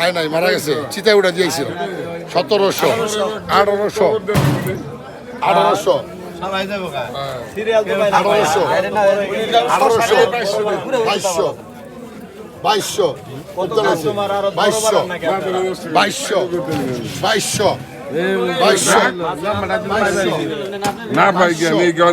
আয় নাই মারা গেছে। চিতায় উঠে দিয়েছিল সতেরোশো আঠারোশো আঠারোশো। আঠারোশো আঠারোশো বাইশশো বাইশশো বাইশশো বাইশশো বাইশশো না গিয়া নিয়ে গিয়ে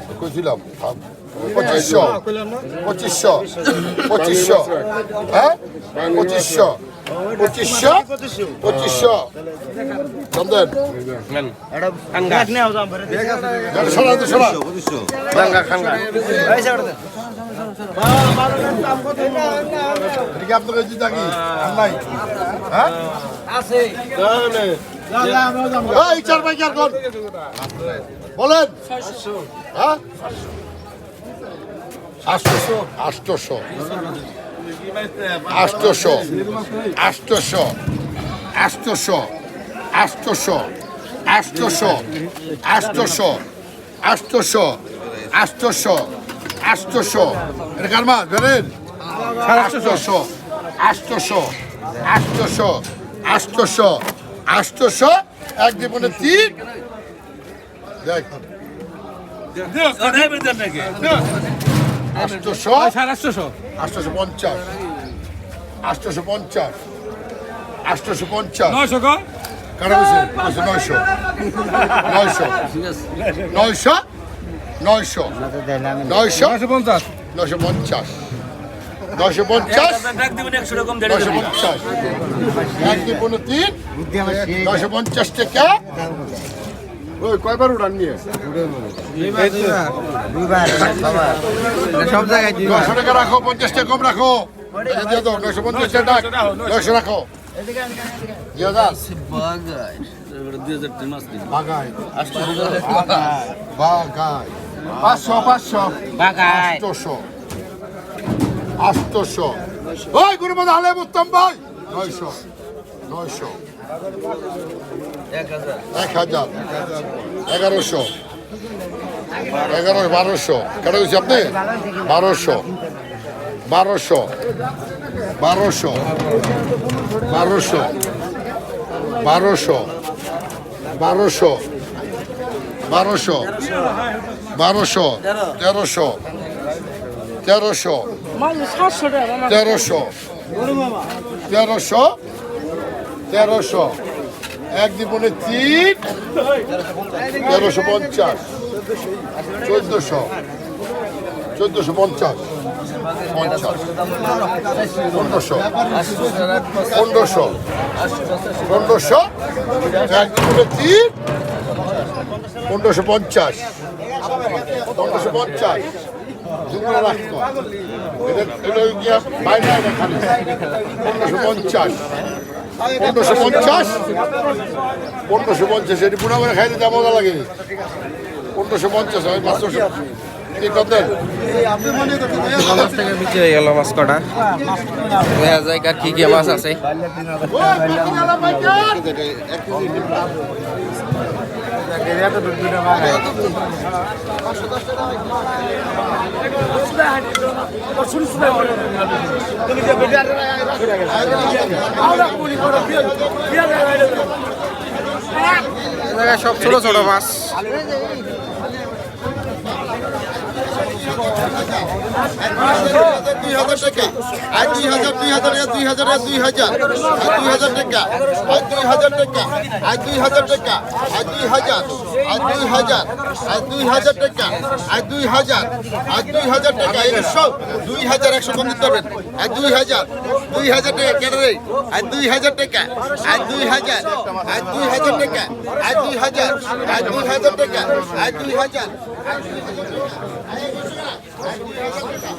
কইছিলাম পঁচিশশো পঁচিশশো পঁচিশশো হ্যাঁ? পঁচিশশো পঁচিশশো পঁচিশশো। চন্দন। আপনাকে জিতা কি হ্যাঁ? এই চার ভাই চার কোন বলেন হ্যাঁ আটশোশো আটশোশো আটশোশো আটশোশো আটশোশো আটশোশো আটশোশো আটশোশো আটশোশো আটশোশো আটশোশো এটা কার মাছ বেরেন আটশোশো আটশোশো আটশোশো আটশোশো আটশোশো এক জীবনে তিন। দেখ। আটশোশো পঞ্চাশ। আটশোশো পঞ্চাশ। আটশোশো পঞ্চাশ। কারা বলছে বলছে নয়শো। নয়শো। নয়শো নয়শো। নয়শো। নয়শো পঞ্চাশ। নয়শো পঞ্চাশ। নয়শো পঞ্চাশ এক দুই পনেরো তিন। নয়শো পঞ্চাশ টাকা। ওই কয়বার উড়ান নিয়ে? সব জায়গায় টাকা রাখো পঞ্চাশ টাকা কম রাখো। নয়শো পঞ্চাশ টাকা নয়শো রাখো। বাগাই পাঁচশো পাঁচশো। আটশোশো ওই গুরুমদ আলে উত্তম ভাই। নয়শো। নয়শো। এক হাজার। এগারোশো। এগারো বারোশো। কেন গেছি আপনি? বারোশো। বারোশো। বারোশো। বারোশো। বারোশো। বারোশো। বারোশো। বারোশো। তেরোশো। তেরোশো। তেরোশো। তেরোশো? তেরোশো। এক দ্বিগুণে তিন? তেরোশো পঞ্চাশ। চোদ্দোশো। চোদ্দোশো পঞ্চাশ। পঞ্চাশ। পনেরোশো। পনেরোশো। পনেরোশো? এক দ্বিগুণে তিন? পনেরোশো পঞ্চাশ। পনেরোশো পঞ্চাশ। দুগুণে রাখতো পনেরোশো পঞ্চাশ। পনেরোশো পঞ্চাশ? পনেরোশো পঞ্চাশ এটি পুরো করে খাইতে যা মজা লাগে। পনেরোশো পঞ্চাশ হয় পাঁচশো মাছ থেকে বিক্রি হয়ে গেল মাছ কটা দেখা যায় আর কি কি মাছ আছে। সব ছোট ছোট মাছ। দুই হাজার টাকা আর দুই হাজার দুই হাজার দুই হাজার দুই হাজার আর দুই হাজার টাকা আর দুই হাজার টাকা আর দুই হাজার টাকা আর দুই হাজার আর দুই হাজার আর দুই হাজার টাকা আর দুই হাজার আর দুই হাজার টাকা সব দুই হাজার একশো দিতে পারবেন আর দুই হাজার দুই হাজার টাকা কেটে রে আর দুই হাজার টাকা আর দুই হাজার আর দুই হাজার টাকা আর দুই হাজার আর দুই হাজার টাকা আর দুই হাজার 分かった。